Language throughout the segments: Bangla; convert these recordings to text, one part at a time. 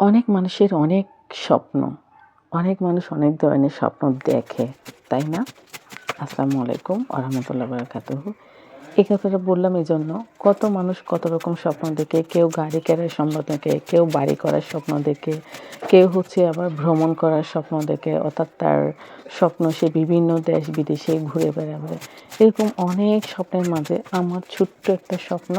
অনেক মানুষের অনেক স্বপ্ন, অনেক মানুষ অনেক ধরনের স্বপ্ন দেখে, তাই না? আসসালামু আলাইকুম আরহামতুল্লাহ বারাকাতুহ। এই কথাটা বললাম এই জন্য কত মানুষ কত রকম স্বপ্ন দেখে, কেউ গাড়ি কেনার স্বপ্ন দেখে, কেউ বাড়ি করার স্বপ্ন দেখে, কেউ হচ্ছে আবার ভ্রমণ করার স্বপ্ন দেখে, অর্থাৎ তার স্বপ্ন সে বিভিন্ন দেশ বিদেশে ঘুরে বেড়াবে। এরকম অনেক স্বপ্নের মাঝে আমার ছোট্ট একটা স্বপ্ন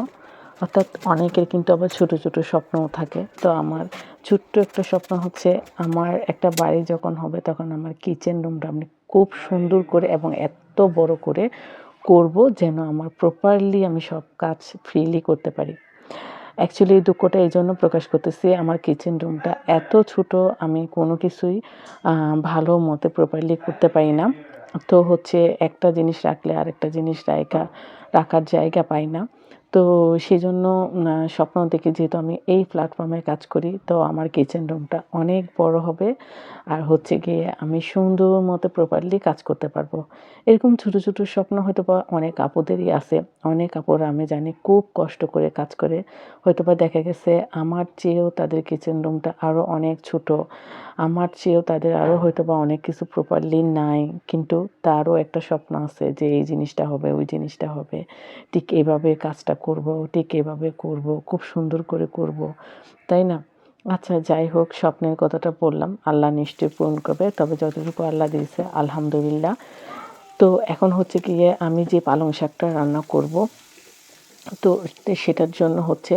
অর্থাৎ অনেকের কিন্তু আবার ছোট ছোট স্বপ্নও থাকে। তো আমার ছোট্ট একটা স্বপ্ন হচ্ছে, আমার একটা বাড়ি যখন হবে তখন আমার কিচেন রুমটা আমি খুব সুন্দর করে এবং এত বড় করে করব যেন আমার প্রপারলি আমি সব কাজ ফ্রিলি করতে পারি। অ্যাকচুয়ালি এই দুঃখটা এই জন্য প্রকাশ করতেছি, আমার কিচেন রুমটা এত ছোট, আমি কোনো কিছুই ভালো মতে প্রপারলি করতে পারি না। তো হচ্ছে একটা জিনিস রাখলে আরেকটা জিনিস রাখা রাখার জায়গা পাই না। তো সেই জন্য স্বপ্ন দেখি যেহেতু আমি এই প্ল্যাটফর্মে কাজ করি, তো আমার কিচেন রুমটা অনেক বড় হবে। আর হচ্ছে গিয়ে আমি সুন্দর মতো প্রপারলি কাজ করতে পারব। এরকম ছোটো ছোটো স্বপ্ন হয়তো বা অনেক আপুদেরই আছে। অনেক আপুর আমি জানি খুব কষ্ট করে কাজ করে। হয়তো বা দেখা গেছে আমার চেয়েও তাদের কিচেন রুমটা আরও অনেক ছোট। আমার চেয়েও তাদের আরও হয়তো বা অনেক কিছু প্রপারলি নাই। কিন্তু তারও একটা স্বপ্ন আছে যে এই জিনিসটা হবে, ওই জিনিসটা হবে। ঠিক এভাবে কাজটা করব, ঠিক এভাবে করব, খুব সুন্দর করে করব, তাই না? আচ্ছা যাই হোক, স্বপ্নের কথাটা বললাম, আল্লাহ নিশ্চয়ই পূরণ করবে, তবে যতটুকু আল্লাহ দিয়েছে, আলহামদুলিল্লাহ। তো এখন হচ্ছে গিয়ে আমি যে পালং শাকটা রান্না করব, তো সেটার জন্য হচ্ছে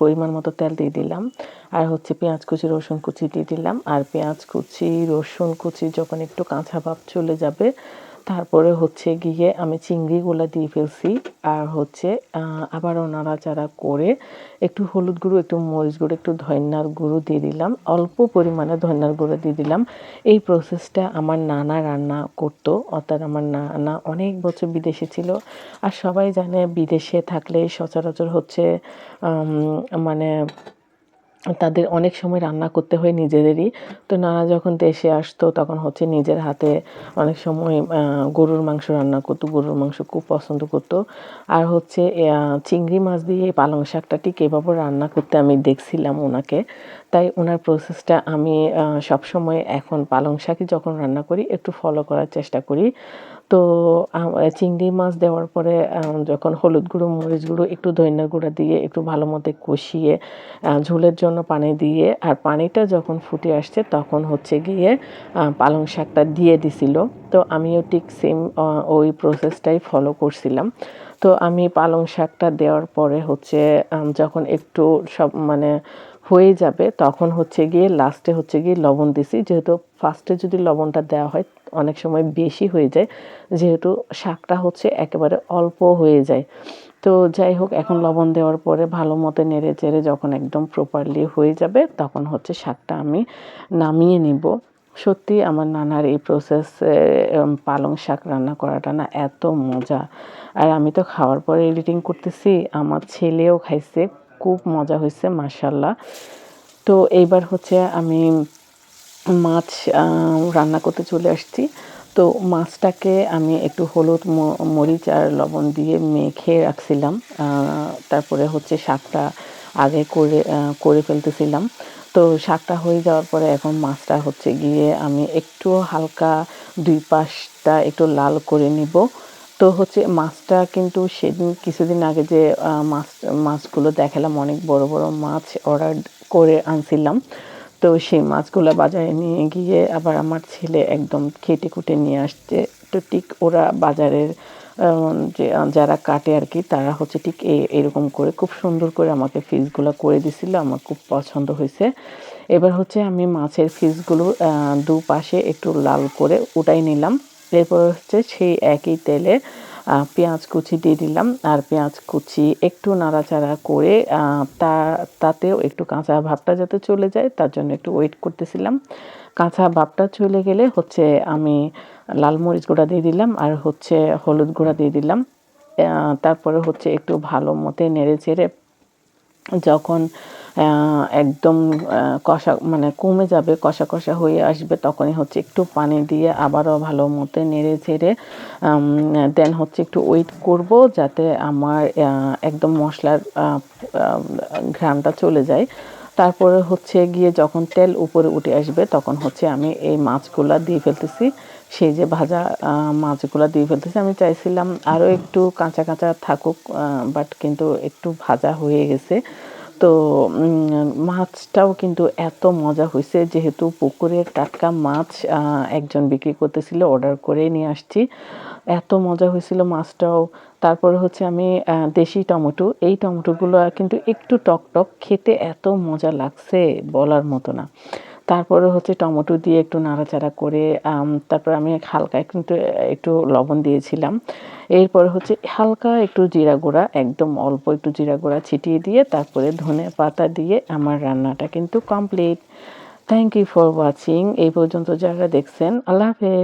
পরিমাণ মতো তেল দিয়ে দিলাম, আর হচ্ছে পেঁয়াজ কুচি, রসুন কুচি দিয়ে দিলাম, আর পেঁয়াজ কুচি, রসুন কুচি যখন একটু কাঁচা ভাব চলে যাবে তারপরে হচ্ছে গিয়ে আমি চিংড়িগুলো দিয়ে ফেলছি। আর হচ্ছে আবারও নাড়াচাড়া করে, একটু হলুদ গুঁড়ো, একটু মরিচ গুঁড়ো, একটু ধন্যার গুঁড়ো দিয়ে দিলাম। অল্প পরিমাণে ধন্যার গুঁড়ো দিয়ে দিলাম। এই প্রসেসটা আমার নানা রান্না করতো। অর্থাৎ আমার নানা অনেক বছর বিদেশে ছিল। আর সবাই জানে বিদেশে থাকলে সচরাচর হচ্ছে মানে তাদের অনেক সময় রান্না করতে হয় নিজেদেরই। তো নানা যখন দেশে আসতো, তখন হচ্ছে নিজের হাতে অনেক সময় গরুর মাংস রান্না করতো, গরুর মাংস খুব পছন্দ করতো। আর হচ্ছে চিংড়ি মাছ দিয়ে পালং শাকটা ঠিক এভাবে রান্না করতে আমি দেখছিলাম ওনাকে। তাই ওনার প্রসেসটা আমি সবসময় এখন পালং শাকই যখন রান্না করি, একটু ফলো করার চেষ্টা করি। তো চিংড়ি মাছ দেওয়ার পরে যখন হলুদ গুঁড়ো, মরিচ গুঁড়ো, একটু ধনিয়া গুঁড়া দিয়ে, একটু ভালো মতো কষিয়ে ঝোলের জন্য পানি দিয়ে, আর পানিটা যখন ফুটে আসছে, তখন হচ্ছে গিয়ে পালং শাকটা দিয়ে দিছিল। তো আমিও ঠিক সেম ওই প্রসেসটাই ফলো করছিলাম। তো আমি পালং শাকটা দেওয়ার পরে হচ্ছে যখন একটু সব মানে হয়ে যাবে, তখন হচ্ছে গিয়ে লাস্টে হচ্ছে গিয়ে লবণ দিছি। যেহেতু ফার্স্টে যদি লবণটা দেওয়া হয়, অনেক সময় বেশি হয়ে যায়। যেহেতু শাকটা হচ্ছে একেবারে অল্প হয়ে যায়। তো যাই হোক, এখন লবণ দেওয়ার পরে ভালো মতো নেড়ে চেড়ে যখন একদম প্রপারলি হয়ে যাবে, তখন হচ্ছে শাকটা আমি নামিয়ে নিব। সত্যি আমার নানার এই প্রসেস পালং শাক রান্না করাটা না এত মজা। আর আমি তো খাওয়ার পরে এডিটিং করতেছি, আমার ছেলেও খাইছে। খুব মজা হয়েছে মার্শাল্লাহ তো এইবার হচ্ছে আমি মাছ রান্না করতে চলে আসছি। তো মাছটাকে আমি একটু হলুদ মরিচ আর লবণ দিয়ে মেখে রাখছিলাম। তারপরে হচ্ছে শাকটা আগে করে করে ফেলতেছিলাম। তো শাকটা হয়ে যাওয়ার পরে এখন মাছটা হচ্ছে গিয়ে আমি একটু হালকা দুই পাশটা একটু লাল করে নিব। তো হচ্ছে মাছটা কিন্তু সেদিন, কিছুদিন আগে যে মাছ, মাছগুলো দেখালাম, অনেক বড় বড় মাছ অর্ডার করে আনছিলাম। তো সেই মাছগুলো বাজারে নিয়ে গিয়ে আবার আমার ছেলে একদম খেটে কুটে নিয়ে আসছে। তো ঠিক ওরা বাজারের যে, যারা কাটে আর কি, তারা হচ্ছে ঠিক এরকম করে খুব সুন্দর করে আমাকে ফিসগুলো করে দিছিল আমার খুব পছন্দ হয়েছে। এবার হচ্ছে আমি মাছের ফিসগুলো দুপাশে একটু লাল করে উঠাই নিলাম। এরপর হচ্ছে সেই একই তেলে পেঁয়াজ কুচি দিয়ে দিলাম। আর পেঁয়াজ কুচি একটু নাড়াচাড়া করে তা, তাতেও একটু কাঁচা ভাবটা যাতে চলে যায়, তার জন্য একটু ওয়েট করতেছিলাম। কাঁচা ভাবটা চলে গেলে হচ্ছে আমি লাল মরিচ গুঁড়া দিয়ে দিলাম আর হচ্ছে হলুদ গুঁড়া দিয়ে দিলাম। তারপরে হচ্ছে একটু ভালো মতে নেড়ে চেড়ে যখন একদম কষা মানে কমে যাবে, কষা কষা হয়ে আসবে, তখনই হচ্ছে একটু পানি দিয়ে আবারও ভালো মতো নেড়ে ছেড়ে দেন হচ্ছে একটু ওয়েট করব যাতে আমার একদম মশলার ঘ্রাণটা চলে যায়। তারপরে হচ্ছে গিয়ে যখন তেল উপরে উঠে আসবে, তখন হচ্ছে আমি এই মাছগুলা দিয়ে ফেলতেছি। সেই যে ভাজা মাছগুলো দিয়ে ফেলতেছি। আমি চাইছিলাম আরও একটু কাঁচা কাঁচা থাকুক বাট কিন্তু একটু ভাজা হয়ে গেছে। তো মাছটাও কিন্তু এত মজা হয়েছে যেহেতু পুকুরের টাটকা মাছ একজন বিক্রি করতেছিল, অর্ডার করে নিয়ে আসছি। এত মজা হয়েছিল মাছটাও। তারপরে হচ্ছে আমি দেশি টমেটো। এই টমেটোগুলো কিন্তু একটু টক টক খেতে এত মজা লাগছে বলার মতো না। তারপরে হচ্ছে টমেটো দিয়ে একটু নাড়াচাড়া করে তারপর আমি হালকা কিন্তু একটু লবণ দিয়েছিলাম। এরপর হচ্ছে হালকা একটু জিরা গুঁড়া, একদম অল্প একটু জিরা গুঁড়া ছিটিয়ে দিয়ে তারপরে ধনে পাতা দিয়ে আমার রান্নাটা কিন্তু complete thank you for watching এই পর্যন্ত যারা দেখছেন, আল্লাহ হাফেজ।